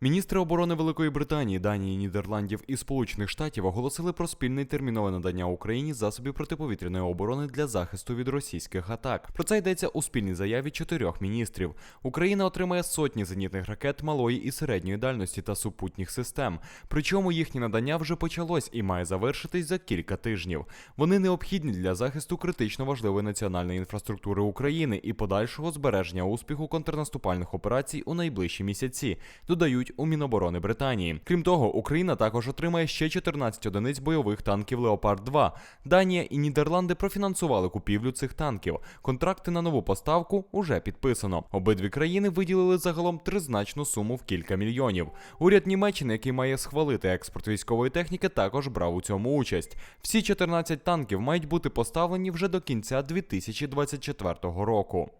Міністри оборони Великої Британії, Данії, Нідерландів і Сполучених Штатів оголосили про спільне термінове надання Україні засобів протиповітряної оборони для захисту від російських атак. Про це йдеться у спільній заяві чотирьох міністрів. Україна отримає сотні зенітних ракет малої і середньої дальності та супутніх систем. Причому їхнє надання вже почалось і має завершитись за кілька тижнів. Вони необхідні для захисту критично важливої національної інфраструктури України і подальшого збереження успіху контрнаступальних операцій у найближчі місяці. Додають у Міноборони Британії. Крім того, Україна також отримає ще 14 одиниць бойових танків Леопард 2 Данія і Нідерланди профінансували купівлю цих танків. Контракти на нову поставку уже підписано. Обидві країни виділили загалом тризначну суму в кілька мільйонів. Уряд Німеччини, який має схвалити експорт військової техніки, також брав у цьому участь. Всі 14 танків мають бути поставлені вже до кінця 2024 року.